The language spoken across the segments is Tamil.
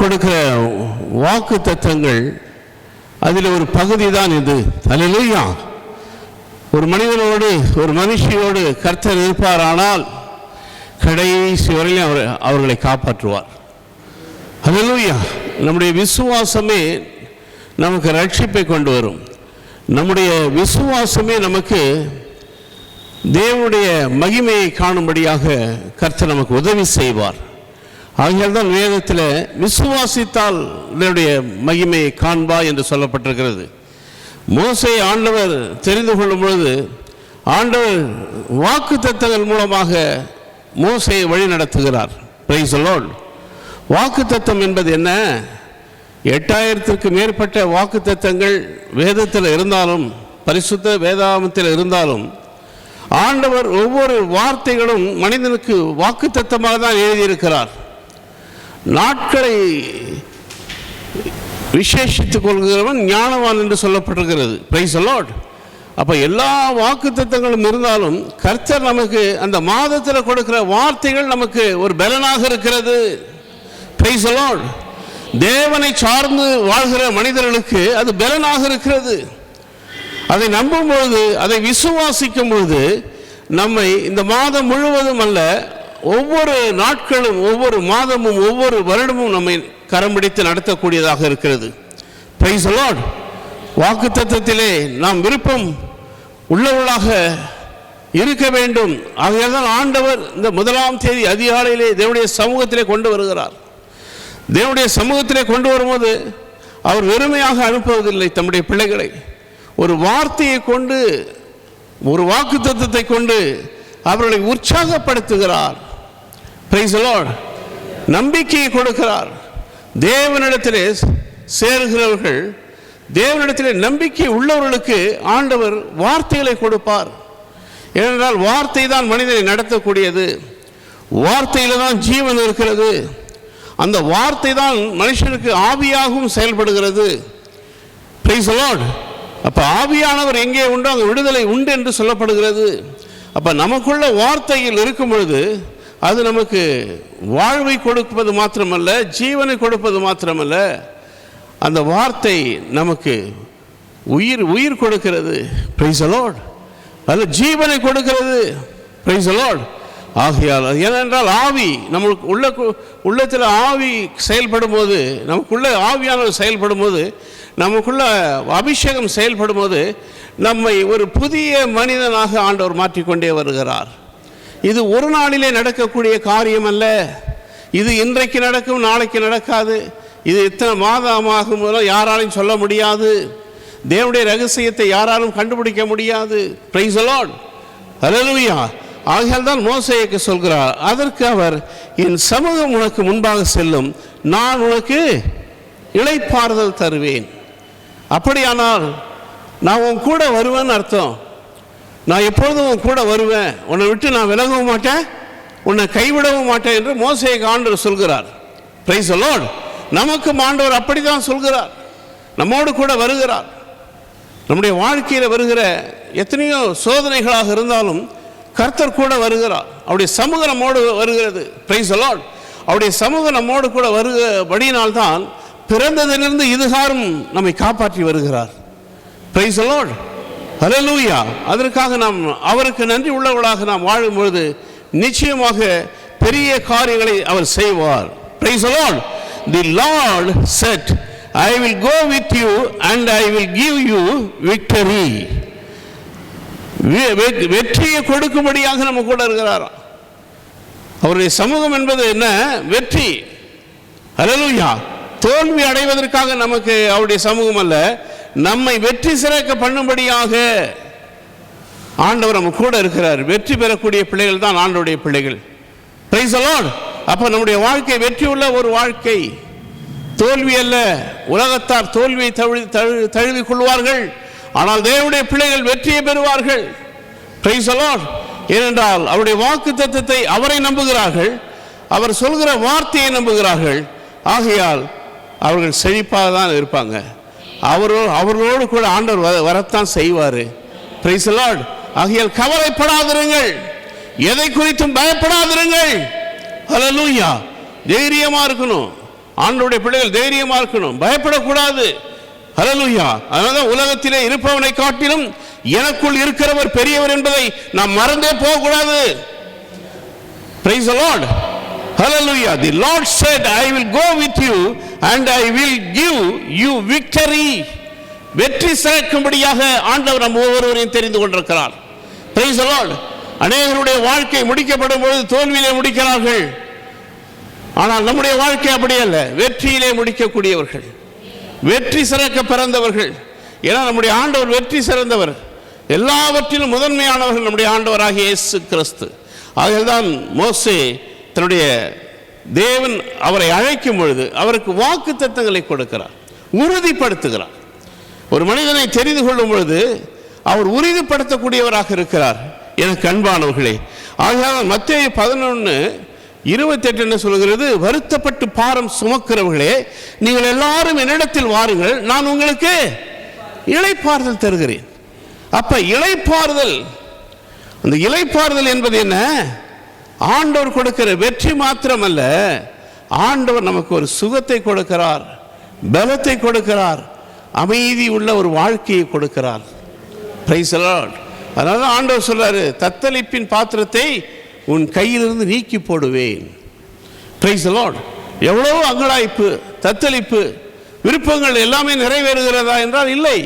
கொடுக்கிற வாக்கு தத்தங்கள் அதில் ஒரு பகுதி தான் இது. தலையிலையா ஒரு மனிதனோடு ஒரு மனுஷியோடு கர்த்தர் இருப்பாரானால் கடைசி வரையிலும் அவர் அவர்களை காப்பாற்றுவார். அதுலூயா நம்முடைய விசுவாசமே நமக்கு ரட்சிப்பை கொண்டு வரும். நம்முடைய விசுவாசமே நமக்கு தேவனுடைய மகிமையை காணும்படியாக கர்த்தர் நமக்கு உதவி செய்வார். ஆகையால் தான் வேதத்தில் விசுவாசித்தால் இதனுடைய மகிமையை காண்பா என்று சொல்லப்பட்டிருக்கிறது. மோசை ஆண்டவர் தெரிந்து கொள்ளும் பொழுது ஆண்டவர் வாக்கு தத்தங்கள் மூலமாக மோசையை வழி நடத்துகிறார். பிரைஸ் வாக்கு தத்தம் என்பது என்ன? எட்டாயிரத்திற்கு மேற்பட்ட வாக்கு தத்தங்கள் வேதத்தில் இருந்தாலும் பரிசுத்த வேதாமத்தில் இருந்தாலும் ஆண்டவர் ஒவ்வொரு வார்த்தைகளும் மனிதனுக்கு வாக்கு தத்தமாக தான் எழுதியிருக்கிறார். நாட்களை விசேஷித்துக் கொள்கிறவன் ஞானவான் என்று சொல்லப்பட்டிருக்கிறது. பிரைஸ் அலாட் அப்போ எல்லா வாக்கு திட்டங்களும் இருந்தாலும் கர்த்தர் நமக்கு அந்த மாதத்தில் கொடுக்கிற வார்த்தைகள் நமக்கு ஒரு பலனாக இருக்கிறது. பிரைஸ் அலாட் தேவனை சார்ந்து வாழ்கிற மனிதர்களுக்கு அது பலனாக இருக்கிறது. அதை நம்பும் பொழுது அதை விசுவாசிக்கும் பொழுது நம்மை இந்த மாதம் முழுவதும் அல்ல ஒவ்வொரு நாட்களும் ஒவ்வொரு மாதமும் ஒவ்வொரு வருடமும் நம்மை கரம் பிடித்து நடத்தக்கூடியதாக இருக்கிறது. பிரைஸ் அலாட் வாக்கு தத்துவத்திலே நாம் விருப்பம் உள்ளவர்களாக இருக்க வேண்டும். ஆகையால் தான் ஆண்டவர் இந்த முதலாம் தேதி அதிகாலையிலே தேவனுடைய சமூகத்திலே கொண்டு வருகிறார். தேவனுடைய சமூகத்திலே கொண்டு வரும்போது அவர் வெறுமையாக அனுப்புவதில்லை தம்முடைய பிள்ளைகளை. ஒரு வார்த்தையை கொண்டு ஒரு வாக்கு தத்துவத்தை கொண்டு அவர்களை உற்சாகப்படுத்துகிறார். நம்பிக்கையை கொடுக்கிறார். தேவனிடத்திலே சேருகிறவர்கள் தேவனிடத்திலே நம்பிக்கை உள்ளவர்களுக்கு ஆண்டவர் வார்த்தைகளை கொடுப்பார். ஏனென்றால் வார்த்தை தான் மனிதனை நடத்தக்கூடியது. வார்த்தையில் தான் ஜீவன் இருக்கிறது. அந்த வார்த்தை தான் மனுஷனுக்கு ஆவியாகவும் செயல்படுகிறது. பிரைஸ் லார்ட் அப்போ ஆவியானவர் எங்கே உண்டோ அங்கே விடுதலை உண்டு என்று சொல்லப்படுகிறது. அப்போ நமக்குள்ள வார்த்தையில் இருக்கும் பொழுது அது நமக்கு வாழ்வை கொடுப்பது மாத்திரமல்ல ஜீவனை கொடுப்பது மாத்திரமல்ல. அந்த வார்த்தை நமக்கு உயிர் உயிர் கொடுக்கிறது. பிரைஸ் அது ஜீவனை கொடுக்கிறது. பிரைஸ் லார்ட் ஆகையால் அது ஏனென்றால் ஆவி நம்மளுக்கு உள்ள உள்ளத்தில் ஆவி செயல்படும் போது நமக்குள்ள ஆவியானவர் செயல்படும் போது நமக்குள்ள அபிஷேகம் செயல்படும் போது நம்மை ஒரு புதிய மனிதனாக ஆண்டவர் மாற்றிக்கொண்டே வருகிறார். இது ஒரு நாளிலே நடக்கக்கூடிய காரியம் அல்ல இது இன்றைக்கு நடக்கும் நாளைக்கு நடக்காது. இது இத்தனை மாதமாகும் யாராலையும் சொல்ல முடியாது. தேவனுடைய ரகசியத்தை யாராலும் கண்டுபிடிக்க முடியாது. பிரைஸ் அலாட் ஆகையால் தான் மோசைக்கு சொல்கிறார் அதற்கு அவர் என் சமூகம் உனக்கு முன்பாக செல்லும். நான் உனக்கு இழைப்பாறுதல் தருவேன். அப்படியானால் நான் உன் கூட வருவேன்னு அர்த்தம். நான் எப்பொழுதும் உன் கூட வருவேன். உன்னை விட்டு நான் விலகவும் மாட்டேன். உன்னை கைவிடவும் மாட்டேன் என்று மோசையை ஆண்டவர் சொல்கிறார். பிரைஸ் அலோட் நமக்கு ஆண்டவர் அப்படி தான் சொல்கிறார். நம்மோடு கூட வருகிறார். நம்முடைய வாழ்க்கையில் வருகிற எத்தனையோ சோதனைகளாக இருந்தாலும் கர்த்தர் கூட வருகிறார். அவருடைய சமூகம் நம்மோடு வருகிறது. பிரைஸ் அலோட் அவருடைய சமூகம் நம்மோடு கூட வருகிறபடியினால்தான் பிறந்ததிலிருந்து இதுகாரும் நம்மை காப்பாற்றி வருகிறார். பிரைஸ் அலோட் ஹalleluya அதற்காக நாம் அவருக்கு நன்றி உள்ளவர்களாக நாம் வாழும் பொழுது நிச்சயமாக பெரிய காரியங்களை அவர் செய்வார். Praise a lot the lord said I will go with you and I will give you victory வெற்றியை கொடுக்கும்படியாக நம்ம கூட இருக்கிறாராம் அவருடைய சமூகம் என்பது என்ன? வெற்றி. ஹalleluya தோல்வி அடைவதற்காக நமக்கு அவருடைய சமூகம் அல்ல. நம்மை வெற்றி சிறக்க பண்ணும்படியாக ஆண்டவர் நம்ம கூட இருக்கிறார். வெற்றி பெறக்கூடிய பிள்ளைகள் தான் ஆண்டவருடைய பிள்ளைகள். பிரைஸ் அலாட் அப்போ நம்முடைய வாழ்க்கை வெற்றி உள்ள ஒரு வாழ்க்கை. தோல்வி அல்ல. உலகத்தார் தோல்வியை தழுவி தழு தழுவிக் கொள்வார்கள். ஆனால் தேவனுடைய பிள்ளைகள் வெற்றியை பெறுவார்கள். பிரைஸ் அலாட் ஏனென்றால் அவருடைய வாக்கு தத்துவத்தை அவரை நம்புகிறார்கள். அவர் சொல்கிற வார்த்தையை நம்புகிறார்கள். ஆகையால் அவர்கள் செழிப்பாக தான் இருப்பாங்க. அவரோ அவர்களோடு கூட ஆண்டவர் வர வரத்தான் செய்வார். பிரைஸ் லார்ட் ஆகையால் கவலைப்படாதிருங்கள். எதை குறித்தும் பயப்படாதிருங்கள். ஹலலூயா தைரியமா இருக்கணும். ஆண்டவருடைய பிள்ளைகள் தைரியமா இருக்கணும். பயப்படக்கூடாது. ஹலலூயா அதனால தான் உலகத்திலே இருப்பவனை காட்டிலும் எனக்குள் இருக்கிறவர் பெரியவர் என்பதை நாம் மறந்தே போகக்கூடாது. Praise the Hallelujah. The Lord said, I will go with you and I will give you victory. வெற்றி சேர்க்கும்படியாக ஆண்டவர் நம் ஒவ்வொருவரையும் தெரிந்து கொண்டிருக்கிறார். பிரைஸ் லார்ட் அநேகருடைய வாழ்க்கை முடிக்கப்படும் பொழுது தோல்வியிலே முடிக்கிறார்கள். ஆனால் நம்முடைய வாழ்க்கை அப்படி அல்ல. வெற்றியிலே முடிக்கக்கூடியவர்கள். வெற்றி சிறக்க பிறந்தவர்கள். ஏன்னா நம்முடைய ஆண்டவர் வெற்றி சிறந்தவர். எல்லாவற்றிலும் முதன்மையானவர்கள் நம்முடைய ஆண்டவராகிய இயேசு கிறிஸ்து. ஆகதான் மோசே தன்னுடைய தேவன் அவரை அழைக்கும் பொழுது அவருக்கு வாக்கு தத்தங்களை கொடுக்கிறார் உறுதிப்படுத்துகிறார். ஒரு மனிதனை தெரிந்து கொள்ளும் பொழுது அவர் உறுதிப்படுத்தக்கூடியவராக இருக்கிறார். எனக்கு அன்பானவர்களே ஆகையால் மத்திய பதினொன்று இருபத்தெட்டு என்ன சொல்கிறது? வருத்தப்பட்டு பாரம் சுமக்கிறவர்களே நீங்கள் எல்லாரும் என்னிடத்தில் வாருங்கள் நான் உங்களுக்கு இளைப்பாறுதல் தருகிறேன். அப்ப இளைப்பாறுதல் அந்த இளைப்பாறுதல் என்பது என்ன? ஆண்டவர் கொடுக்கிற வெற்றி மாத்திரமல்ல. ஆண்டவர் நமக்கு ஒரு சுகத்தை கொடுக்கிறார் பலத்தை கொடுக்கிறார் அமைதி உள்ள ஒரு வாழ்க்கையை கொடுக்கிறார். பிரைஸ் அதனால தான் ஆண்டவர் சொல்றாரு தத்தளிப்பின் பாத்திரத்தை உன் கையிலிருந்து நீக்கி போடுவேன். பிரைஸ் லார்ட் எவ்வளோ அங்கலாய்ப்பு தத்தளிப்பு விருப்பங்கள் எல்லாமே நிறைவேறுகிறதா என்றால் இல்லை.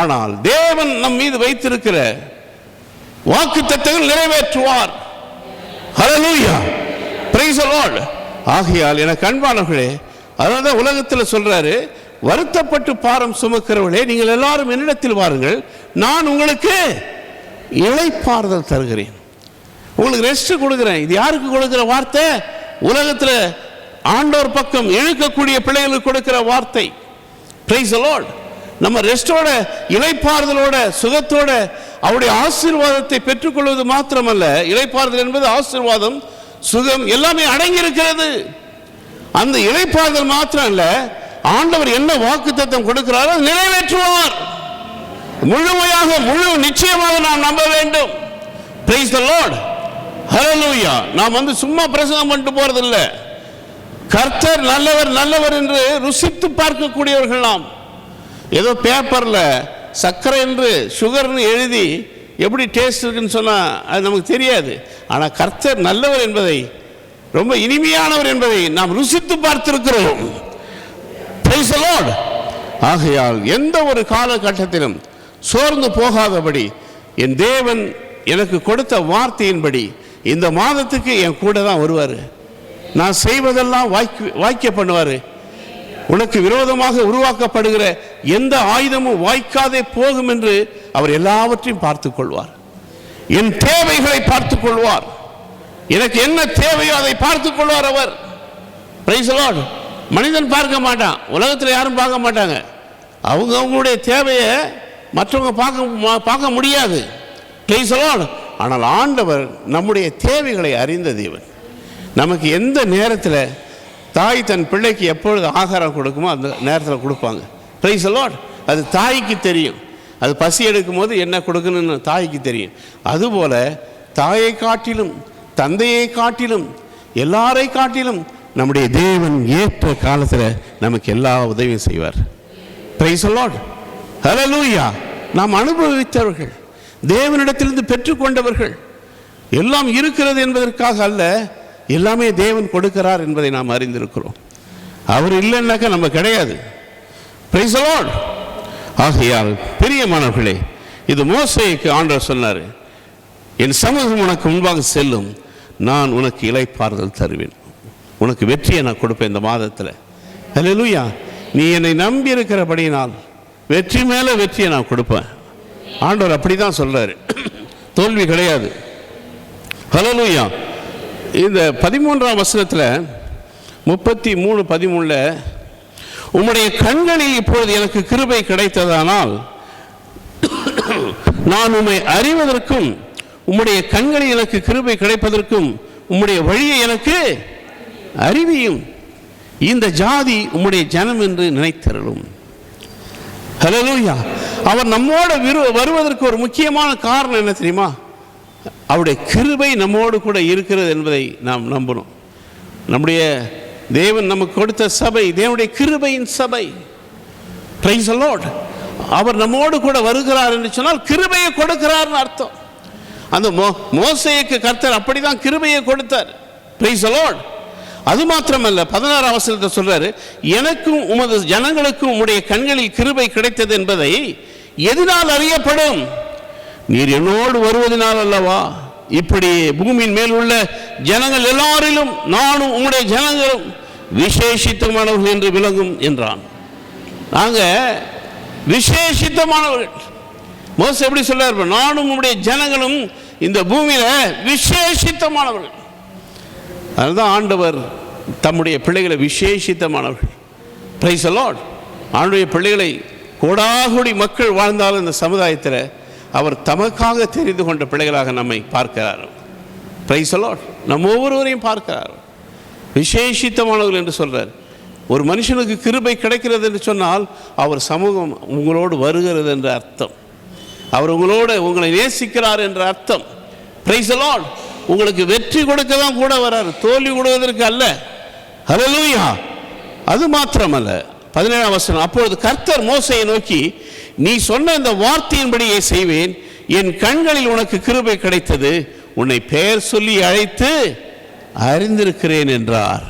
ஆனால் தேவன் நம் மீது வைத்திருக்கிற வாக்கு தத்தங்கள் நிறைவேற்றுவார். ஹalleluya praise the ஆகையால் எனக்கு அன்பானவர்களே அதனால தான் உலகத்தில் சொல்றாரு வருத்தப்பட்டு பாரம் சுமக்கிறவர்களே நீங்கள் எல்லாரும் என்னிடத்தில் வாருங்கள் நான் உங்களுக்கு இழைப்பாறுதல் தருகிறேன். உங்களுக்கு ரெஸ்ட் கொடுக்குறேன். இது யாருக்கு கொடுக்கிற வார்த்தை? உலகத்தில் ஆண்டோர் பக்கம் இழுக்கக்கூடிய பிள்ளைகளுக்கு கொடுக்கிற வார்த்தை. பிரைஸ் லார்ட் நம்ம ரெஸ்டோட இளைப்பாறுதலோட சுகத்தோட அவருடைய ஆசீர்வாதத்தை பெற்றுக்கொள்வது மாத்திரமல்ல. இளைப்பாறுதல் என்பது ஆசீர்வாதம் சுகம் எல்லாமே அடங்கி இருக்கிறது அந்த இளைப்பாறுதல் மாத்திரம் அல்ல ஆண்டவர் என்ன வாக்குத்தத்தம் கொடுக்கிறாரோ நிறைவேற்றுவார். முழுமையாக முழு நிச்சயமாக நாம் நம்ப வேண்டும். பிரைஸ் த லார்ட் ஹalleluya நாம் வந்து சும்மா பிரசங்கம் பண்ணிட்டு போறதில்லை. கர்த்தர் நல்லவர் நல்லவர் என்று ருசித்து பார்க்கக்கூடியவர்கள் நாம். ஏதோ பேப்பரில் சர்க்கரை என்று சுகர்னு எழுதி எப்படி டேஸ்ட் இருக்குன்னு சொன்னால் அது நமக்கு தெரியாது. ஆனால் கர்த்தர் நல்லவர் என்பதை ரொம்ப இனிமையானவர் என்பதை நாம் ருசித்து பார்த்திருக்கிறோம். ஆகையால் எந்த ஒரு காலகட்டத்திலும் சோர்ந்து போகாதபடி என் தேவன் எனக்கு கொடுத்த வார்த்தையின்படி இந்த மாதத்துக்கு என் கூட தான் வருவார். நான் செய்வதெல்லாம் வாய்க்கு வாய்க்க பண்ணுவார். உனக்கு விரோதமாக உருவாக்கப்படுகிற எந்த ஆயுதமும் வாய்க்காதே போகும் என்று அவர் எல்லாவற்றையும் பார்த்துக் கொள்வார். என் தேவைகளை பார்த்துக் கொள்வார். எனக்கு என்ன தேவையோ அதை பார்த்துக் கொள்வார் அவர். மனிதன் பார்க்க மாட்டான். உலகத்தில் யாரும் பார்க்க மாட்டாங்க. அவங்க அவங்களுடைய தேவையை மற்றவங்க பார்க்க மா- பார்க்க முடியாது. ஆனால் ஆண்டவர் நம்முடைய தேவைகளை அறிந்த தேவன். நமக்கு எந்த நேரத்தில் தாய் தன் பிள்ளைக்கு எப்பொழுது ஆகாரம் கொடுக்குமோ அந்த நேரத்தில் கொடுப்பாங்க. ப்ரைஸ் அலாட் அது தாய்க்கு தெரியும். அது பசி எடுக்கும் போது என்ன கொடுக்கணும்னு தாய்க்கு தெரியும். அதுபோல தாயை காட்டிலும் தந்தையை காட்டிலும் எல்லாரை காட்டிலும் நம்முடைய தேவன் ஏற்ற காலத்தில் நமக்கு எல்லா உதவியும் செய்வார். பிரைஸ் லார்ட் லூயா நாம் அனுபவித்தவர்கள் தேவனிடத்திலிருந்து பெற்றுக்கொண்டவர்கள் எல்லாம் இருக்கிறது என்பதற்காக அல்ல எல்லாமே தேவன் கொடுக்கிறார் என்பதை நாம் அறிந்திருக்கிறோம். அவர் இல்லைன்னாக்கா நம்ம கிடையாது. Praise ஆகையால் பிரியமானவர்களே இது மோசைக்கு ஆண்டவர் சொன்னார் என் சமூகம் உனக்கு முன்பாக செல்லும் நான் உனக்கு இலைப்பாறுதல் தருவேன். உனக்கு வெற்றியை நான் கொடுப்பேன் இந்த மாதத்தில். ஹalleluya நீ என்னை நம்பி இருக்கிறபடியினால் வெற்றி மேலே வெற்றியை நான் கொடுப்பேன். ஆண்டவர் அப்படி தான் சொல்கிறாரு தோல்வி கிடையாது. ஹலோ லூயா இந்த பதிமூன்றாம் வசனத்தில் முப்பத்தி மூணு பதிமூணில் உம்முடைய கண்களில் இப்பொழுது எனக்கு கிருபை கிடைத்ததானால் நான் உம்மை அறிவதற்கும் உம்முடைய கண்களில் எனக்கு கிருபை கிடைப்பதற்கும் உம்முடைய வழியை எனக்கு அறிவியும். இந்த ஜாதி உம்முடைய ஜனம் என்று நினைத்தருளும். ஹலோ அவர் நம்மோட விரு வருவதற்கு ஒரு முக்கியமான காரணம் என்ன தெரியுமா? அவருடைய கிருபை நம்மோடு கூட இருக்கிறது என்பதை நாம் நம்பணும் நம்முடைய தேவன் நமக்கு கொடுத்த சபை தேவனுடைய கிருபையின் சபை. பிரைஸ் அலோட் அவர் நம்மோடு கூட வருகிறார் என்று சொன்னால் கிருபையை கொடுக்கிறார்னு அர்த்தம். அந்த மோ மோசைக்கு கர்த்தர் அப்படிதான் கிருபையை கொடுத்தார். பிரைஸ் அலோட் அது மாத்திரமல்ல பதினாறு அவசரத்தை சொல்றாரு எனக்கும் உமது ஜனங்களுக்கும் உடைய கண்களில் கிருபை கிடைத்தது என்பதை எதனால் அறியப்படும்? நீர் என்னோடு வருவதனால் அல்லவா? இப்படி பூமியின் மேல் உள்ள ஜனங்கள் எல்லாரிலும் நானும் உங்களுடைய ஜனங்களும் விசேஷித்தமானவர்கள் என்று விளங்கும் என்றான். நாங்கள் விசேஷித்தமானவர்கள் மோச எப்படி சொல்றாரு நானும் உங்களுடைய ஜனங்களும் இந்த பூமியில விசேஷித்தமானவர்கள் அதுதான் ஆண்டவர் தம்முடைய பிள்ளைகளை விசேஷித்தமானவர்கள் பிரைஸ் அலாட் ஆண்டுடைய பிள்ளைகளை கோடாகுடி மக்கள் வாழ்ந்தாலும் இந்த சமுதாயத்தில் அவர் தமக்காக தெரிந்து கொண்ட பிள்ளைகளாக நம்மை பார்க்கிறார் பிரைஸ் நம்ம ஒவ்வொருவரையும் பார்க்கிறார் விசேஷித்தமானவர்கள் என்று சொல்கிறார் ஒரு மனுஷனுக்கு கிருபை கிடைக்கிறது என்று சொன்னால் அவர் சமூகம் உங்களோடு வருகிறது என்ற அர்த்தம். அவர் உங்களோடு உங்களை நேசிக்கிறார் என்ற அர்த்தம். பிரைஸ் அலாட் உங்களுக்கு வெற்றி கொடுக்க தான் கூட வராரு. தோல்வி கொடுவதற்கு அல்ல. ஹalleluya அது மாத்திரமல்ல. பதினேழாம் வசனம் அப்பொழுது கர்த்தர் மோசையை நோக்கி நீ சொன்ன இந்த வார்த்தையின்படியே செய்வேன். என் கண்களில் உனக்கு கிருபை கிடைத்தது. உன்னை பெயர் சொல்லி அழைத்து அறிந்திருக்கிறேன் என்றார்.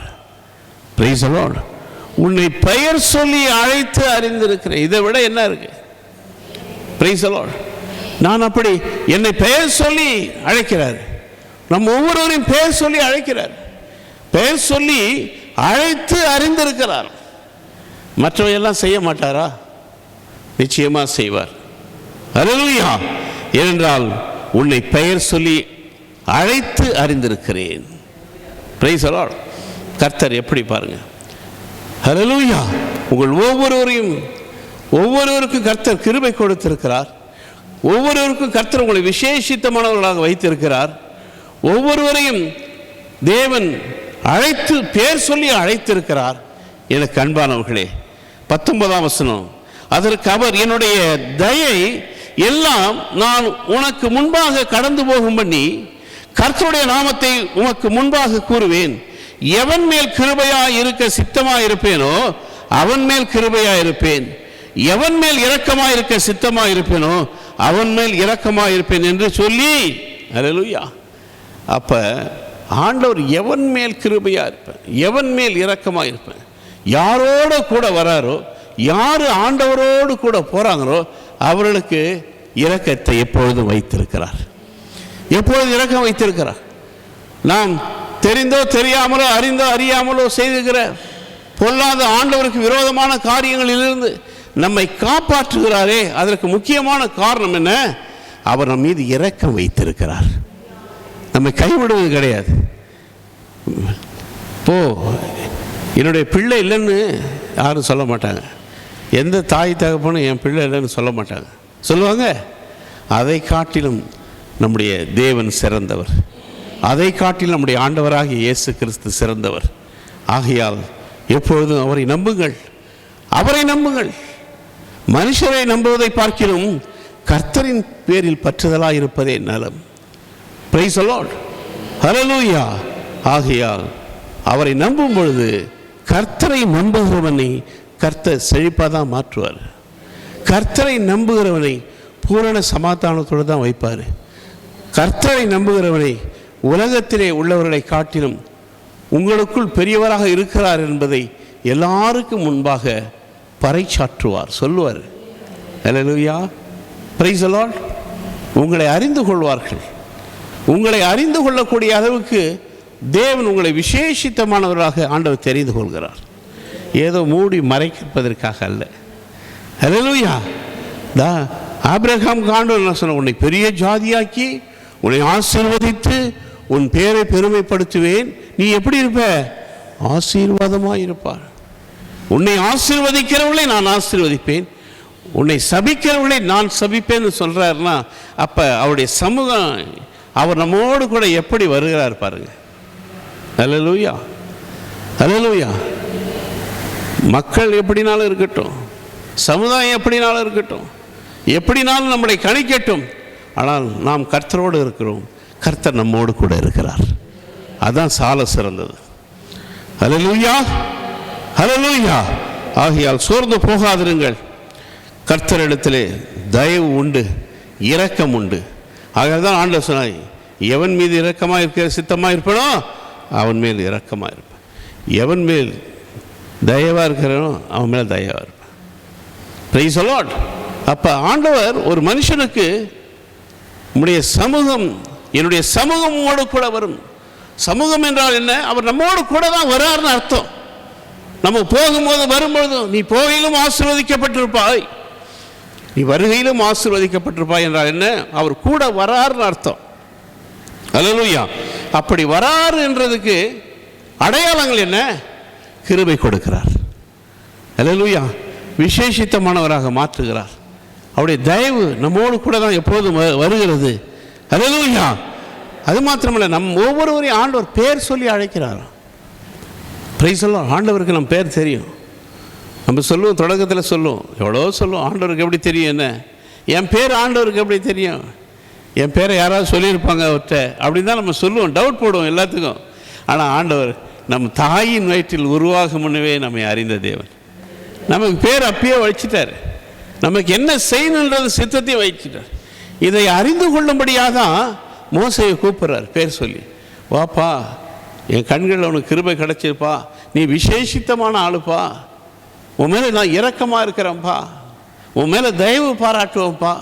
Praise உன்னை பெயர் சொல்லி அழைத்து அறிந்திருக்கிறேன். இதை விட என்ன இருக்கு? Praise நான் அப்படி என்னை பெயர் சொல்லி அழைக்கிறார். நம்ம ஒவ்வொருவரையும் பெயர் சொல்லி அழைக்கிறார். பெயர் சொல்லி அழைத்து அறிந்திருக்கிறார். மற்றவையெல்லாம் செய்ய மாட்டாரா? நிச்சயமாக செய்வார். அல்லேலூயா! ஏனென்றால் உன்னை பெயர் சொல்லி அழைத்து அறிந்திருக்கிறேன். பிரைஸ் கர்த்தர் எப்படி பாருங்க. ஹலலூயா உங்கள் ஒவ்வொருவரையும் ஒவ்வொருவருக்கும் கர்த்தர் கிருபை கொடுத்திருக்கிறார். ஒவ்வொருவருக்கும் கர்த்தர் உங்களை விசேஷித்தமானவர்களாக வைத்திருக்கிறார். ஒவ்வொருவரையும் தேவன் அழைத்து பேர் சொல்லி அழைத்திருக்கிறார். எனக்கு அன்பானவர்களே பத்தொன்பதாம் வசனம். அதற்கு அவர் என்னுடைய தயை எல்லாம் நான் உனக்கு முன்பாக கடந்து போகும் பண்ணி கர்த்தருடைய நாமத்தை உனக்கு முன்பாக கூறுவேன். எவன் மேல் கிருபையா இருக்க சித்தமா இருப்பேனோ அவன் மேல் கிருபையா இருப்பேன். எவன் மேல் இரக்கமா இருக்க சித்தமா இருப்பேனோ அவன் மேல் இரக்கமா இருப்பேன் என்று சொல்லி அல்லேலூயா அப்ப ஆண்டவர் எவன் மேல் கிருபையா இருப்பேன் எவன் மேல் இரக்கமா இருப்பேன் யாரோட கூட வராரோ யார் ஆண்டவரோடு கூட போகிறாங்களோ அவர்களுக்கு இரக்கத்தை எப்பொழுதும் வைத்திருக்கிறார். எப்பொழுது இரக்கம் வைத்திருக்கிறார்? நாம் தெரிந்தோ தெரியாமலோ அறிந்தோ அறியாமலோ செய்துகிற பொல்லாத ஆண்டவருக்கு விரோதமான காரியங்களிலிருந்து நம்மை காப்பாற்றுகிறாரே அதற்கு முக்கியமான காரணம் என்ன? அவர் நம் மீது இரக்கம் வைத்திருக்கிறார். நம்மை கைவிடுவது கிடையாது. போ என்னுடைய பிள்ளை இல்லைன்னு யாரும் சொல்ல மாட்டாங்க. எந்த தாய் தகப்பனும் என் பிள்ளை இல்லைன்னு சொல்ல மாட்டாங்க. சொல்லுவாங்க? அதை காட்டிலும் நம்முடைய தேவன் சிறந்தவர். அதை காட்டிலும் நம்முடைய ஆண்டவராக இயேசு கிறிஸ்து சிறந்தவர். ஆகையால் எப்பொழுதும் அவரை நம்புங்கள். அவரை நம்புங்கள். மனுஷரை நம்புவதை பார்க்கிலும் கர்த்தரின் பேரில் பற்றுதலாக இருப்பதே நலம். பிரை லார்ட் ஹalleluya ஆகையால் அவரை நம்பும் பொழுது கர்த்தரை நம்புகிறவனை கர்த்தர் செழிப்பாக தான் மாற்றுவார். கர்த்தரை நம்புகிறவனை பூரண சமாதானத்தோடு தான் வைப்பார். கர்த்தரை நம்புகிறவனை உலகத்திலே உள்ளவர்களை காட்டிலும் உங்களுக்குள் பெரியவராக இருக்கிறார் என்பதை எல்லாருக்கும் முன்பாக பறைச்சாற்றுவார் சொல்லுவார். ஹalleluya பிரைஸ் லார்ட் உங்களை அறிந்து கொள்வார்கள். உங்களை அறிந்து கொள்ளக்கூடிய அளவுக்கு தேவன் உங்களை விசேஷித்தமானவராக ஆண்டவர் தெரிந்து கொள்கிறார். ஏதோ மூடி மறைப்பதற்காக அல்ல. ஹalleluya. தா ஆப்ரஹாம் காண்டு என்ன சொன்ன உன்னை பெரிய ஜாதியாக்கி உன்னை ஆசீர்வதித்து உன் பேரை பெருமைப்படுத்துவேன். நீ எப்படி இருப்ப? ஆசீர்வாதமாக இருப்பார். உன்னை ஆசீர்வதிக்கிறவர்களை நான் ஆசீர்வதிப்பேன். உன்னை சபிக்கிறவர்களை நான் சபிப்பேன்னு சொல்கிறாருன்னா அப்போ அவருடைய சமூகம் அவர் நம்மோடு கூட எப்படி வருகிறார் பாருங்க. அல்லேலூயா அல்லேலூயா மக்கள் எப்படினாலும் இருக்கட்டும் சமுதாயம் எப்படினாலும் இருக்கட்டும் எப்படினாலும் நம்மளை கணிக்கட்டும். ஆனால் நாம் கர்த்தரோடு இருக்கிறோம். கர்த்தர் நம்மோடு கூட இருக்கிறார். அதான் சால சிறந்தது. ஹலலூயா ஹலலூயா ஆகையால் சோர்ந்து போகாதிருங்கள். கர்த்தரிடத்திலே தயவு உண்டு இரக்கம் உண்டு. ஆக தான் ஆண்டவர் சொன்னாய் எவன் மீது இரக்கமாக இருக்க சித்தமாக இருப்பனோ அவன் மேல் இரக்கமாக இருப்பேன் எவன் மேல் தயவாக இருக்கிறவன் அவன் மேலே தயவாக இருப்பான். பிரைஸ் அலாட் அப்போ ஆண்டவர் ஒரு மனுஷனுக்கு உன்னுடைய சமூகம் என்னுடைய சமூகம் கூட வரும். சமூகம் என்றால் என்ன? அவர் நம்மோடு கூட தான் வராருன்னு அர்த்தம். நம்ம போகும்போது வரும்பொழுதும் நீ போகையிலும் ஆசீர்வதிக்கப்பட்டிருப்பாய். நீ வருகையிலும் ஆசீர்வதிக்கப்பட்டிருப்பாய் என்றால் என்ன? அவர் கூட வராருன்னு அர்த்தம். அலலுயா அப்படி வராரு என்றதுக்கு அடையாளங்கள் என்ன? கிருபை கொடுக்கிறார். அலலூயா விசேஷித்தமானவராக மாற்றுகிறார். அவருடைய தயவு நம்மோடு கூட தான் எப்போதும் வ- வருகிறது. அலலூயா அது மாத்திரமல்ல நம் ஒவ்வொருவரையும் ஆண்டவர் பேர் சொல்லி அழைக்கிறார். பிரைஸ் சொல்லுவோம் ஆண்டவருக்கு நம்ம பேர் தெரியும். நம்ம சொல்லுவோம் தொடக்கத்தில் சொல்லுவோம். எவ்வளோ சொல்லுவோம் ஆண்டவருக்கு எப்படி தெரியும் என்ன? என் பேர் ஆண்டவருக்கு எப்படி தெரியும்? என் பேரை யாராவது சொல்லியிருப்பாங்க அவர்கிட்ட. அப்படின்னு தான் நம்ம சொல்லுவோம் டவுட் போடுவோம் எல்லாத்துக்கும். ஆனால் ஆண்டவர் நம் தாயின் வயிற்றில் உருவாகும் முன்னவே நம்மை அறிந்த தேவன். நமக்கு பேர் அப்பயே வச்சிட்டார் நமக்கு என்ன செய்யணுன்றது சித்தத்தையும் வச்சிட்டார் இதை அறிந்து கொள்ளும்படியாக தான் மோசையை கூப்பிட்றார் பேர் சொல்லி. வாப்பா என் கண்களில் உனக்கு கிருபை கிடைச்சிருப்பா. நீ விசேஷித்தமான ஆளுப்பா. உன் மேலே நான் இரக்கமாக இருக்கிறேன்ப்பா. உன் மேலே தயவு பாராட்டுவோம்ப்பா.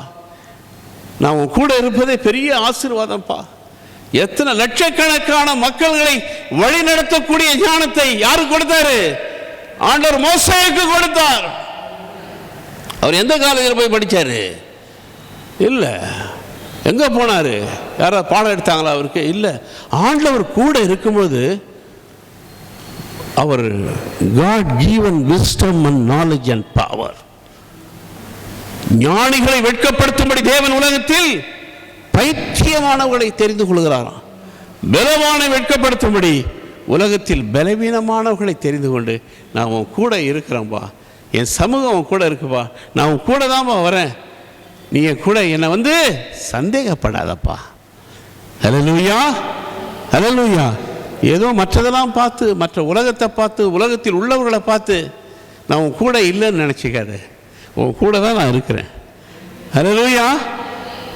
நான் உன் கூட இருப்பதே பெரிய ஆசீர்வாதம்ப்பா. எத்தனை லட்சக்கணக்கான மக்கள்களை வழிநடத்தக்கூடிய ஞானத்தை யாரு கொடுத்தாரு? ஆண்டவர் மோசேக்கு கொடுத்தார். அவர் எந்த காலேஜில் போய் படிச்சாரு? இல்லை. எங்கே போனார்? யாராவது பாடம் எடுத்தாங்களா அவருக்கு? இல்லை. ஆண்டவர் கூட இருக்கும்போது அவர் God given wisdom and knowledge and power ஞானிகளை வெட்கப்படுத்தும்படி தேவன் உலகத்தில் பைத்தியமானவர்களை தெரிந்து கொள்கிறாராம். பலவானை வெட்கப்படுத்தும்படி உலகத்தில் பலவீனமானவர்களை தெரிந்து கொண்டு நான் உன் கூட இருக்கிறேன்பா. என் சமூகம் உன் கூட இருக்குப்பா. நான் உன் கூட தான்ப்பா வரேன். நீ என் கூட என்னை வந்து சந்தேகப்படாதப்பா. அலலூயா அலலூயா ஏதோ மற்றதெல்லாம் பார்த்து மற்ற உலகத்தை பார்த்து உலகத்தில் உள்ளவர்களை பார்த்து நான் உன் கூட இல்லைன்னு நினச்சிக்காது. உன் கூட தான் நான் இருக்கிறேன். அலலூயா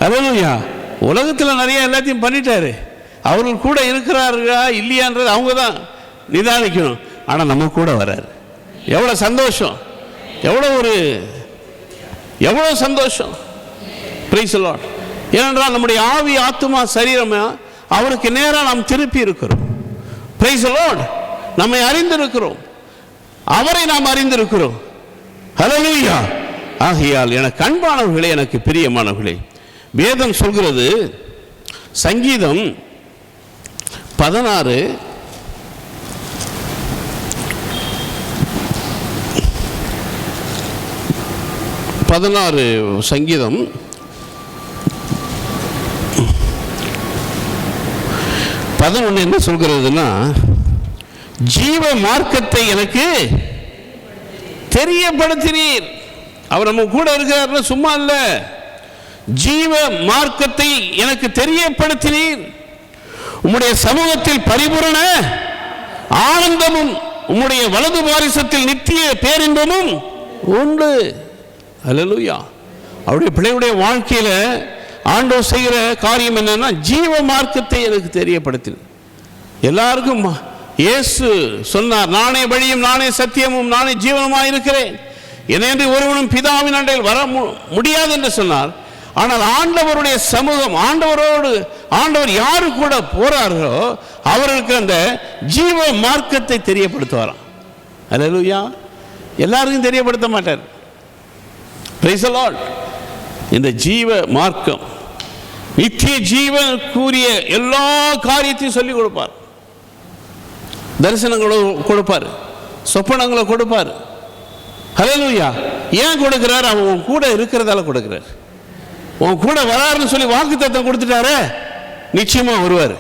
அலலூயா உலகத்தில் நிறைய எல்லாத்தையும் பண்ணிட்டாரு. அவர்கள் கூட இருக்கிறார்களா இல்லையான்றது அவங்க தான் நிதானிக்கணும். ஆனால் நம்ம கூட வராரு. எவ்வளோ சந்தோஷம். எவ்வளோ ஒரு எவ்வளோ சந்தோஷம். பிரைஸ் ஏனென்றால் நம்முடைய ஆவி ஆத்துமா சரீரமா அவருக்கு நேராக நாம் திருப்பி இருக்கிறோம். பிரைசலோட் நம்மை அறிந்திருக்கிறோம். அவரை நாம் அறிந்திருக்கிறோம். ஹலோ ஆகையால் எனக்கு அன்பானவர்களே எனக்கு பிரியமானவர்களே வேதம் சொல்கிறது சங்கீதம் பதினாறு பதினாறு சங்கீதம். பதினொன்று என்ன சொல்கிறதுனா ஜீவ மார்க்கத்தை எனக்கு தெரியப்படுத்தினீர். அவர் நம்ம கூட இருக்கிறார் சும்மா இல்ல. ஜீவ மார்க்கத்தை எனக்கு தெரியப்படுத்தினீர் உம்முடைய சமூகத்தில் பரிபூரண ஆனந்தமும் உம்முடைய வலது பாரிசத்தில் நித்திய பேரின்பமும் உண்டு. அலலுயா அவருடைய பிள்ளையுடைய வாழ்க்கையில ஆண்டோ செய்கிற காரியம் என்னன்னா ஜீவ மார்க்கத்தை எனக்கு தெரியப்படுத்தின எல்லாருக்கும் இயேசு சொன்னார் நானே வழியும் நானே சத்தியமும் நானே ஜீவனமாக இருக்கிறேன் என்னென்று ஒருவனும் பிதாவின் அண்டையில் வர மு- முடியாது என்று சொன்னார். ஆனால் ஆண்டவருடைய சமூகம் ஆண்டவரோடு ஆண்டவர் யாரு கூட போறார்களோ அவர்களுக்கு அந்த ஜீவ மார்க்கத்தை தெரியப்படுத்துவாராம். அலலுயா எல்லாருக்கும் தெரியப்படுத்த மாட்டார். Praise இந்த ஜீவ மார்க்கம் நித்திய ஜீவன் கூறிய எல்லா காரியத்தையும் சொல்லிக் கொடுப்பார். தரிசனங்களோ கொடுப்பார். சொப்பனங்களை கொடுப்பார். ஹalleluya ஏன் கொடுக்கிறார்? அவன் கூட இருக்கிறதால கொடுக்கிறார். உன் கூட வராருன்னு சொல்லி வாக்குத்தத்தம் கொடுத்துட்டாரு நிச்சயமா வருவார்.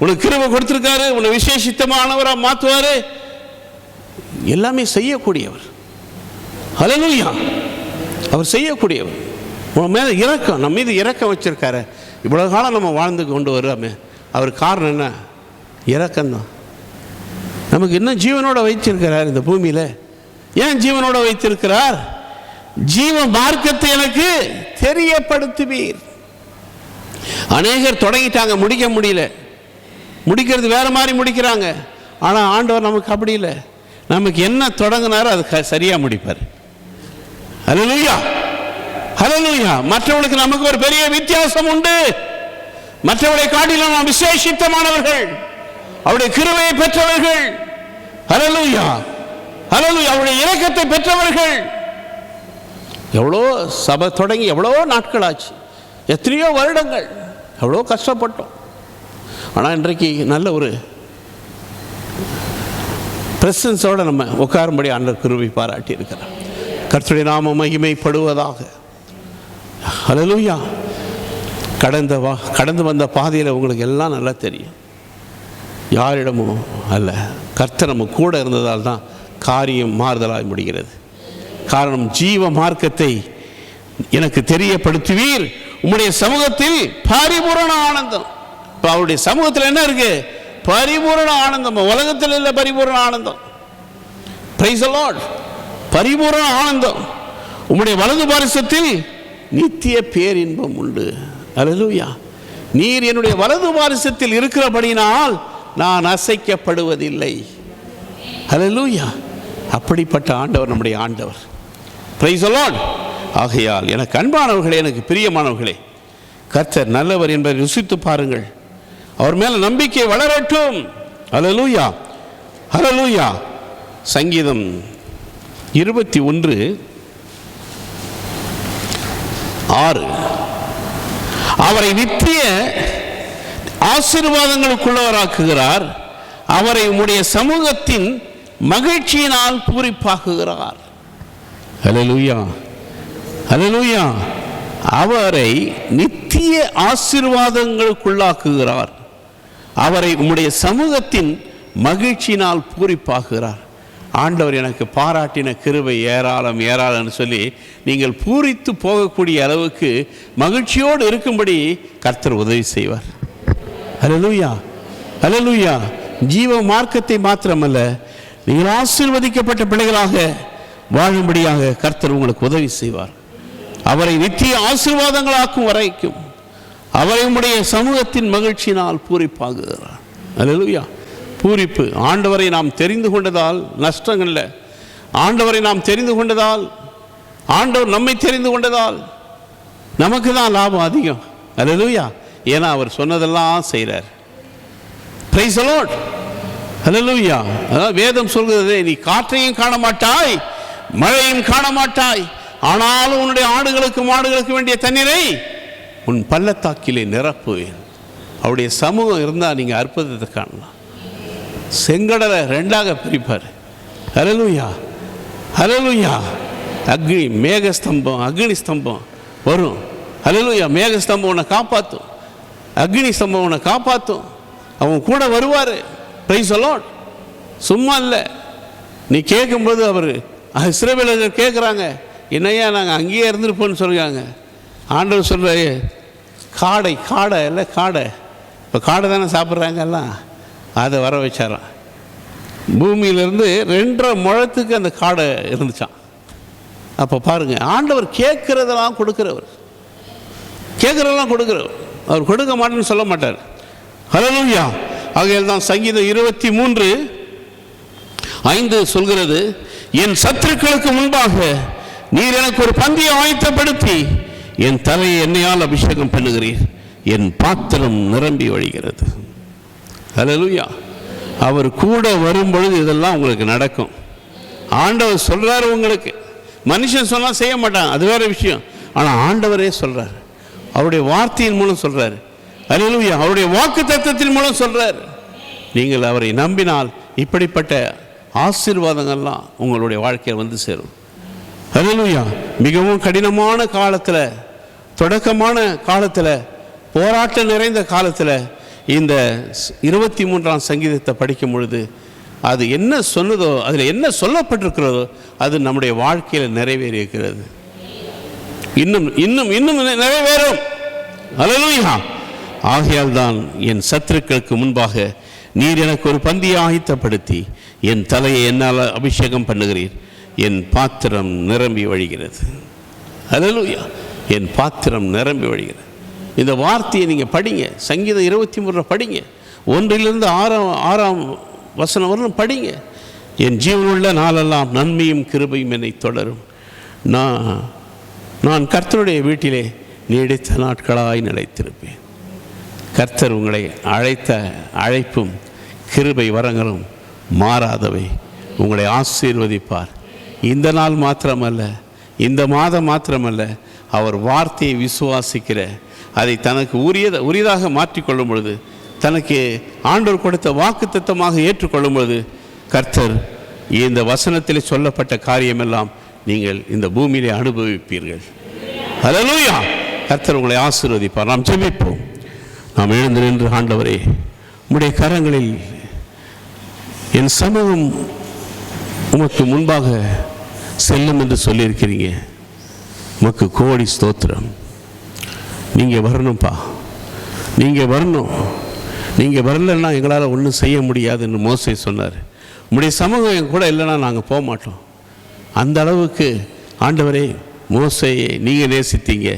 உனக்கு கிருபை கொடுத்துருக்காரு உன்னை விசேஷித்தமானவராக மாற்றுவார் எல்லாமே செய்யக்கூடியவர். அலனுயா அவர் செய்யக்கூடியவர். உன் மேலே இறக்கம் நம்ம மீது இறக்கம் வச்சுருக்காரு. இவ்வளோ காலம் நம்ம வாழ்ந்து கொண்டு வராமே அவர் காரணம் என்ன? இறக்கம்தான் நமக்கு இன்னும் ஜீவனோட வைத்திருக்கிறார் இந்த பூமியில். ஏன் ஜீவனோட வைத்திருக்கிறார்? ஜீவ மார்க்கத்தை எனக்கு தெரியப்படுத்துவீர். அநேகர் தொடங்கிட்டாங்க முடிக்க முடியல. முடிக்கிறது வேற மாதிரி முடிக்கிறாங்க. ஆனால் ஆண்டவர் நமக்கு அப்படி இல்லை. நமக்கு என்ன தொடங்கினாரோ அது சரியாக முடிப்பார். ஹalleluya! ஹalleluya! மற்றவர்களுக்கு நமக்கு ஒரு பெரிய வித்தியாசம் உண்டு. மற்றவர்களை காட்டிலும் நாம் விசேஷித்தமானவர்கள். அவருடைய கிருவையை பெற்றவர்கள். ஹalleluya! ஹalleluya! அவருடைய இரக்கத்தை பெற்றவர்கள். எவ்வளோ சபை தொடங்கி எவ்வளோ நாட்கள் ஆச்சு எத்தனையோ வருடங்கள். எவ்வளோ கஷ்டப்பட்டோம். ஆனால் இன்றைக்கு நல்ல ஒரு பிரசன்ஸோட நம்ம உட்காரும்படி ஆண்டர் குருவி பாராட்டி இருக்கிறார் கர்த்தருடைய நாம மகிமைப்படுவதாக. ஹalleluya கடந்த வா கடந்து வந்த பாதையில் உங்களுக்கு எல்லாம் நல்லா தெரியும். யாரிடமும் அல்ல. கர்த்தர் நம்ம கூட இருந்ததால் தான் காரியம் மாறுதலாக முடிகிறது. காரணம் ஜீவ மார்க்கத்தை எனக்கு தெரியப்படுத்துவீர். உம்முடைய சமூகத்தில் பரிபூரண ஆனந்தம். இப்போ அவருடைய சமூகத்தில் என்ன இருக்கு? பரிபூரண ஆனந்தம். உலகத்தில் இல்லை பரிபூரண ஆனந்தம். பிரைஸ் அலாட் பரிபூரண ஆனந்தம். உம்முடைய வலது பாரிசத்தில் நித்திய பேரின்பம் உண்டு. அலலூயா நீர் என்னுடைய வலது பாரிசத்தில் இருக்கிறபடினால் நான் அசைக்கப்படுவதில்லை. அலலூயா அப்படிப்பட்ட ஆண்டவர் நம்முடைய ஆண்டவர். பிரைஸ் அலாட் ஆகையால் எனக்கு அன்பானவர்களே எனக்கு பிரியமானவர்களே கர்த்தர் நல்லவர் என்பதை ருசித்து பாருங்கள். அவர் மேலே நம்பிக்கை வளரட்டும். அலலூயா அலலூயா சங்கீதம் இருபத்தி ஒன்று. ஆறு. அவரை நித்திய ஆசீர்வாதங்களுக்குள்ளவராக்குகிறார். அவரை உம்முடைய சமூகத்தின் மகிழ்ச்சியினால் பூரிப்பாக்குகிறார். ஹalleluya. ஹalleluya. அவரை நித்திய ஆசீர்வாதங்களுக்குள்ளாக்குகிறார். அவரை உம்முடைய சமூகத்தின் மகிழ்ச்சியினால் பூரிப்பாக்குகிறார். ஆண்டவர் எனக்கு பாராட்டின கிருவை ஏராளம் ஏராளம்னு சொல்லி நீங்கள் பூரித்து போகக்கூடிய அளவுக்கு மகிழ்ச்சியோடு இருக்கும்படி கர்த்தர் உதவி செய்வார். அலலூயா அலலூயா ஜீவ மார்க்கத்தை மாத்திரமல்ல நீங்கள் ஆசிர்வதிக்கப்பட்ட பிள்ளைகளாக வாழும்படியாக கர்த்தர் உங்களுக்கு உதவி செய்வார். அவரை நித்திய ஆசீர்வாதங்களாக்கும் வரைக்கும் அவரை சமூகத்தின் மகிழ்ச்சியினால் பூரிப்பாகுகிறார். அல்லேலூயா பூரிப்பு. ஆண்டவரை நாம் தெரிந்து கொண்டதால் நஷ்டங்கள் இல்லை ஆண்டவரை நாம் தெரிந்து கொண்டதால் ஆண்டவர் நம்மை தெரிந்து கொண்டதால் நமக்கு தான் லாபம் அதிகம். அல்லேலூயா ஏன்னா அவர் சொன்னதெல்லாம் செய்கிறார் பிரைஸ் அலோட் ஹalleluya அதாவது வேதம் சொல்கிறதே நீ காற்றையும் காண மாட்டாய் மழையும் காண மாட்டாய் ஆனாலும் உன்னுடைய ஆடுகளுக்கு மாடுகளுக்கு வேண்டிய தண்ணீரை உன் பள்ளத்தாக்கிலே நிரப்புவேன். அவருடைய சமூகம் இருந்தால் நீங்கள் அற்புதத்தை காணலாம். செங்கடலை ரெண்டாக பிரிப்பார். ஹalleluya ஹalleluya. அக்னி மேகஸ்தம்பம் அக்னி ஸ்தம்பம் வரும். ஹalleluya மேகஸ்தம்பம் உன்னை காப்பாற்றும் அக்னி ஸ்தம்பம் உன்னை காப்பாற்றும் அவன் கூட வருவார். பிரைஸ் அலோட் சும்மா இல்லை. நீ கேட்கும்போது அவர் இஸ்ரேவேலர் கேட்குறாங்க என்னையா நாங்கள் அங்கேயே இருந்திருப்போம்னு சொல்கிறாங்க ஆண்டவர் சொல்கிறாரு காடை காடை இல்லை காடை. இப்போ காடை தானே சாப்பிட்றாங்க எல்லாம். அதை வர வச்சாராம். பூமியிலேருந்து ரெண்டரை முழத்துக்கு அந்த காடை இருந்துச்சான் அப்போ பாருங்கள் ஆண்டவர் கேட்குறதெல்லாம் கொடுக்குறவர். கேட்குறதெல்லாம் கொடுக்குறவர். அவர் கொடுக்க மாட்டேன்னு சொல்ல மாட்டார். ஹலலூயா ஆகையில் தான் சங்கீதம் இருபத்தி மூன்று ஐந்து சொல்கிறது என் சத்துருக்களுக்கு முன்பாக நீர் எனக்கு ஒரு பந்தியை ஆயத்தப்படுத்தி என் தலையை என்னையால் அபிஷேகம் பண்ணுகிறீர். என் பாத்திரம் நிரம்பி வழிகிறது. அலலுயா அவர் கூட வரும்பொழுது இதெல்லாம் உங்களுக்கு நடக்கும். ஆண்டவர் சொல்கிறார் உங்களுக்கு. மனுஷன் சொன்னால் செய்ய மாட்டான். அது வேற விஷயம். ஆனால் ஆண்டவரே சொல்கிறார் அவருடைய வார்த்தையின் மூலம் சொல்கிறார் அலலுயா அவருடைய வாக்கு தத்துவத்தின் மூலம் சொல்கிறார் நீங்கள் அவரை நம்பினால் இப்படிப்பட்ட ஆசீர்வாதங்கள்லாம் உங்களுடைய வாழ்க்கையில் வந்து சேரும். ஹalleluya மிகவும் கடினமான காலத்தில் தொடக்கமான காலத்தில் போராட்டம் நிறைந்த காலத்தில் இந்த இருபத்தி மூன்றாம் சங்கீதத்தை படிக்கும் பொழுது அது என்ன சொன்னதோ அதில் என்ன சொல்லப்பட்டிருக்கிறதோ அது நம்முடைய வாழ்க்கையில் நிறைவேறி இருக்கிறது இன்னும் இன்னும் இன்னும் நிறை- நிறைவேறும். ஹalleluya ஆகையால் தான் என் சத்துருக்களுக்கு முன்பாக நீர் எனக்கு ஒரு பந்தியை ஆயத்தப்படுத்தி என் தலையை என்னால் அபிஷேகம் பண்ணுகிறீர். என் பாத்திரம் நிரம்பி வழிகிறது. அல்லேலூயா என் பாத்திரம் நிரம்பி வழிகிறது. இந்த வார்த்தையை நீங்கள் படிங்க. சங்கீதம் இருபத்தி மூணு படிங்க. ஒன்றிலிருந்து ஆறாம் ஆறாம் வசனம் வரலும் படிங்க. என் ஜீவனுள்ள நாளெல்லாம் நன்மையும் கிருபையும் என்னை தொடரும். நான் நான் கர்த்தருடைய வீட்டிலே நீடித்த நாட்களாய் நிலைத்திருப்பேன். கர்த்தர் உங்களை அழைத்த அழைப்பும் கிருபை வரங்களும் மாறாதவை. உங்களை ஆசீர்வதிப்பார். இந்த நாள் மாத்திரமல்ல இந்த மாதம் மாத்திரமல்ல அவர் வார்த்தையை விசுவாசிக்கிற அதை தனக்கு உரியத உரியதாக மாற்றிக்கொள்ளும் பொழுது தனக்கு ஆண்டவர் கொடுத்த வாக்கு ஏற்றுக்கொள்ளும் பொழுது கர்த்தர் இந்த வசனத்தில் சொல்லப்பட்ட காரியமெல்லாம் நீங்கள் இந்த பூமியிலே அனுபவிப்பீர்கள். ஹalleluya கர்த்தர் உங்களை ஆசீர்வதிப்பார். நாம் ஜெபிப்போம். நாம் எழுந்து நின்று ஆண்டவரே உடைய கரங்களில் என் சமூகம் உமக்கு முன்பாக செல்லும் என்று சொல்லியிருக்கிறீங்க. உமக்கு கோடி ஸ்தோத்திரம். நீங்கள் வரணும்ப்பா நீங்கள் வரணும். நீங்கள் வரலன்னா எங்களால் ஒன்றும் செய்ய முடியாதுன்னு மோசை சொன்னார். உங்களுடைய சமூகம் என் கூட இல்லைன்னா நாங்கள் போக மாட்டோம். அந்த அளவுக்கு ஆண்டவரே மோசையை நீங்கள் நேசித்தீங்க.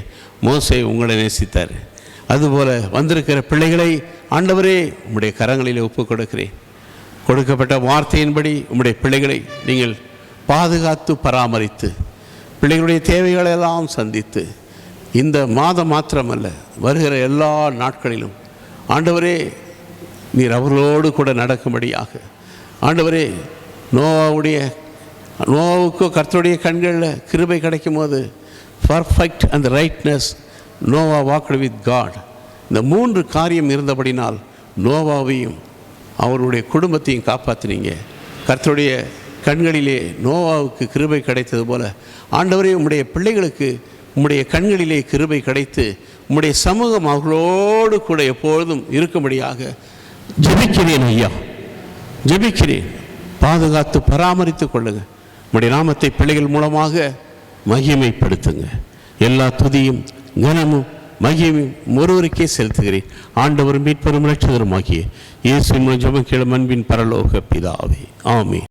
மோசை உங்களை நேசித்தார். அதுபோல் வந்திருக்கிற பிள்ளைகளை ஆண்டவரே உங்களுடைய கரங்களில் ஒப்புக் கொடுக்கிறேன் கொடுக்கப்பட்ட வார்த்தையின்படி உம்முடைய பிள்ளைகளை நீங்கள் பாதுகாத்து பராமரித்து பிள்ளைகளுடைய தேவைகளெல்லாம் சந்தித்து இந்த மாதம் மாத்திரமல்ல வருகிற எல்லா நாட்களிலும் ஆண்டவரே நீர் அவர்களோடு கூட நடக்கும்படியாக. ஆண்டவரே நோவாவுடைய நோவாவுக்கோ கர்த்தருடைய கண்களில் கிருபை கிடைக்கும் போது perfect and righteousness Noah walked with God இந்த மூன்று காரியம் இருந்தபடினால் நோவாவையும் அவருடைய குடும்பத்தையும் காப்பாற்றினீங்க கர்த்தருடைய கண்களிலே நோவாவுக்கு கிருபை கிடைத்தது போல ஆண்டவரே உம்முடைய பிள்ளைகளுக்கு உம்முடைய கண்களிலே கிருபை கிடைத்து உம்முடைய சமூகம் அவர்களோடு கூட எப்பொழுதும் இருக்கும்படியாக ஜபிக்கிறேன் ஐயா. ஜபிக்கிறேன். பாதுகாத்து பராமரித்துக் கொள்ளுங்க. உம்முடைய நாமத்தை பிள்ளைகள் மூலமாக மகிமைப்படுத்துங்க. எல்லா துதியும் கனமும் மகிமையும் ஒருவருக்கே செலுத்துகிறேன். ஆண்டவரும் மீட்பெரும் ஆகிய இயேசு மூலம் ஜெபம் கேளும் அன்பின் பரலோக பிதாவே. ஆமே